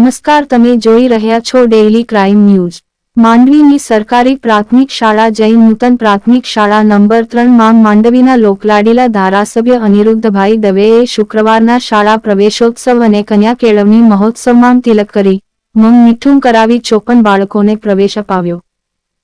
નમસ્કાર, તમે જોઈ રહ્યા છો ડેઇલી ક્રાઇમ ન્યૂઝ માંડવીની સરકારી પ્રાથમિક શાળા જૈન નૂતન પ્રાથમિક શાળા નંબર ત્રણમાં માંડવીના લોકલાડીલા ધારાસભ્ય અનિરુદ્ધભાઈ દવેએ શુક્રવારના શાળા પ્રવેશોત્સવ અને કન્યા કેળવણી મહોત્સવમાં તિલક કરી મમ મીઠું કરાવી ચોપન બાળકોને પ્રવેશ અપાવ્યો.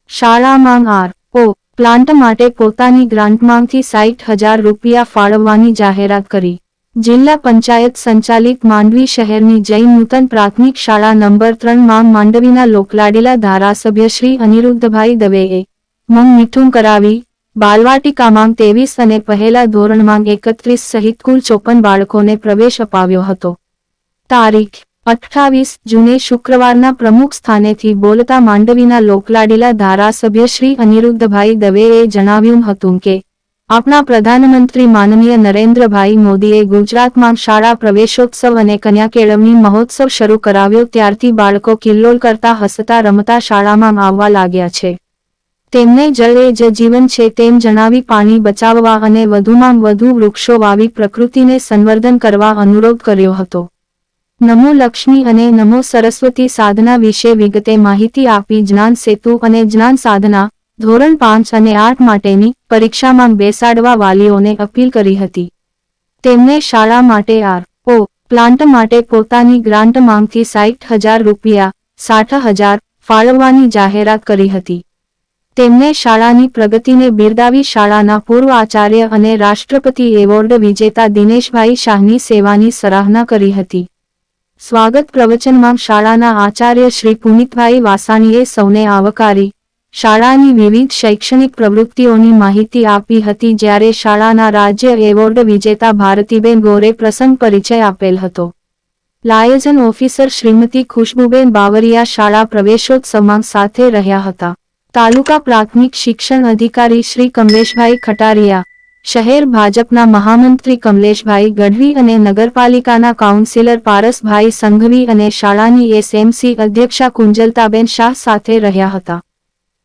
શાળામાં આર. ઓ. પ્લાન્ટ માટે પોતાની ગ્રાન્ટમાંથી સાઠ હજાર રૂપિયા ફાળવવાની જાહેરાત કરી. જિલ્લા પંચાયત સંચાલિત માંડવી શહેરની જૈન નૂતન પ્રાથમિક શાળા નંબર ત્રણમાં માંડવીના લોકલાડીલા ધારાસભ્ય શ્રી અનિરુદ્ધભાઈ દવેએ મંગ મીઠું કરાવી બાલવાટિકામાં ત્રેવીસ અને પહેલા ધોરણમાં એકત્રીસ સહિત કુલ ચોપન બાળકોને પ્રવેશ અપાવ્યો હતો. તારીખ, અઠ્ઠાવીસ જૂને શુક્રવારના પ્રમુખ સ્થાનેથી બોલતા માંડવીના લોકલાડીલા ધારાસભ્ય શ્રી અનિરુદ્ધભાઈ દવેએ જણાવ્યું હતું કે આપણા પ્રધાનમંત્રી માનનીય નરેન્દ્રભાઈ મોદીએ ગુજરાતમાં શાળા પ્રવેશોત્સવ અને કન્યા કેળવણી મહોત્સવ શરૂ કરાવ્યો ત્યારથી બાળકો કિલ્લોલ કરતા હસતા રમતા શાળામાં આવવા લાગ્યા છે. તેમને જળ એ જ જીવન છે તેમ જણાવી પાણી બચાવવા અને વધુમાં વધુ વૃક્ષો વાવી પ્રકૃતિને સંવર્ધન કરવા અનુરોધ કર્યો હતો. નમો લક્ષ્મી અને નમો સરસ્વતી સાધના વિશે વિગતે માહિતી આપી જ્ઞાન સેતુ અને જ્ઞાન સાધના ધોરણ પાંચ અને આઠ માટેની પરીક્ષામાં બેસાડવા વાલીઓને અપીલ કરી હતી. તેમને શાળા માટે આર ઓ પ્લાન્ટ માટે પોતાની ગ્રાન્ટ માંગથી સાઠ હજાર રૂપિયા, સાઠ હજાર ફાળવવાની જાહેરાત કરી હતી. તેમને શાળાની પ્રગતિને બિરદાવી શાળાના પૂર્વ આચાર્ય અને રાષ્ટ્રપતિ એવોર્ડ વિજેતા દિનેશભાઈ શાહની સેવાની સરાહના કરી હતી. સ્વાગત પ્રવચનમાં શાળાના આચાર્ય શ્રી પુનિતભાઈ વાસાણીએ સૌને આવકારી શાળાની વિવિધ શૈક્ષણિક પ્રવૃત્તિઓની માહિતી આપી હતી જ્યારે શાળાના રાજ્ય એવોર્ડ વિજેતા ભારતીબેન ગોરે પ્રસંગ પરિચય આપેલ હતો. લાયઝન ઓફિસર શ્રીમતી ખુશ્બુબેન બાવરિયા શાળા પ્રવેશોત્સવમાં સાથે રહ્યા હતા. તાલુકા પ્રાથમિક શિક્ષણ અધિકારી શ્રી કમલેશભાઈ ખટારિયા, શહેર ભાજપના મહામંત્રી કમલેશભાઈ ગઢવી અને નગરપાલિકાના કાઉન્સિલર પારસભાઈ સંઘવી અને શાળાની એસએમસી અધ્યક્ષા કુંજલતાબેન શાહ સાથે રહ્યા હતા.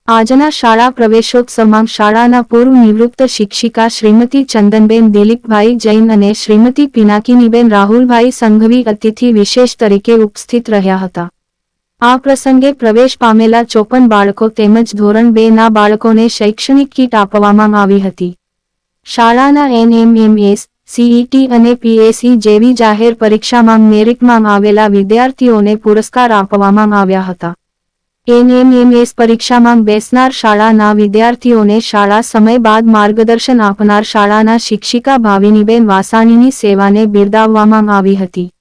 આજના શાળા પ્રવેશોત્સવમાં શાળાના પૂર્વ નિવૃત્ત શિક્ષિકા શ્રીમતી ચંદનબેન દિલીપભાઈ જૈન અને શ્રીમતી પિનાકીનીબેન રાહુલભાઈ સંઘવી અતિથિ વિશેષ તરીકે ઉપસ્થિત રહ્યા હતા. આ પ્રસંગે પ્રવેશ પામેલા ચોપન બાળકો તેમજ ધોરણ બે ના બાળકોને શૈક્ષણિક કીટ આપવામાં આવી હતી. શાળાના એનએમએમએસ, સીઈટી અને પીએસસી જેવી જાહેર પરીક્ષામાં મેરિટમાં આવેલા વિદ્યાર્થીઓને પુરસ્કાર આપવામાં આવ્યા હતા. એનએમએમએસ પરીક્ષામાં બેસનાર શાળાના વિદ્યાર્થીઓને શાળા સમય બાદ માર્ગદર્શન આપનાર શાળાના શિક્ષિકા ભાવિનીબેન વાસાણીની સેવાને બિરદાવવામાં આવી હતી.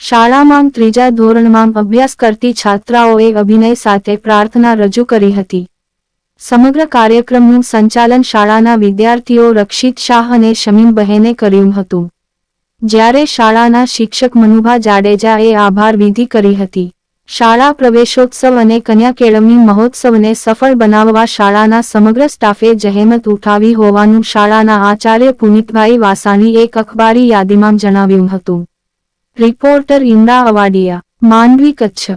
શાળામાં ત્રીજા ધોરણમાં અભ્યાસ કરતી છાત્રાઓએ અભિનય સાથે પ્રાર્થના રજૂ કરી હતી. સમગ્ર કાર્યક્રમનું સંચાલન શાળાના વિદ્યાર્થીઓ રક્ષિત શાહ અને શમીમ બહેને કર્યું હતું. જ્યારે શાળાના શિક્ષક મનુભા જાડેજાએ આભાર વિધિ કરી હતી. શાળા પ્રવેશોત્સવ અને કન્યા કેળવણી મહોત્સવને સફળ બનાવવા શાળાના સમગ્ર સ્ટાફે જહેમત ઉઠાવી હોવાનું શાળાના આચાર્ય પુનિતભાઈ વાસાણી એક અખબારી યાદીમાં જણાવ્યું હતું. રિપોર્ટર ઇન્દા અવાડિયા, માંડવી કચ્છ.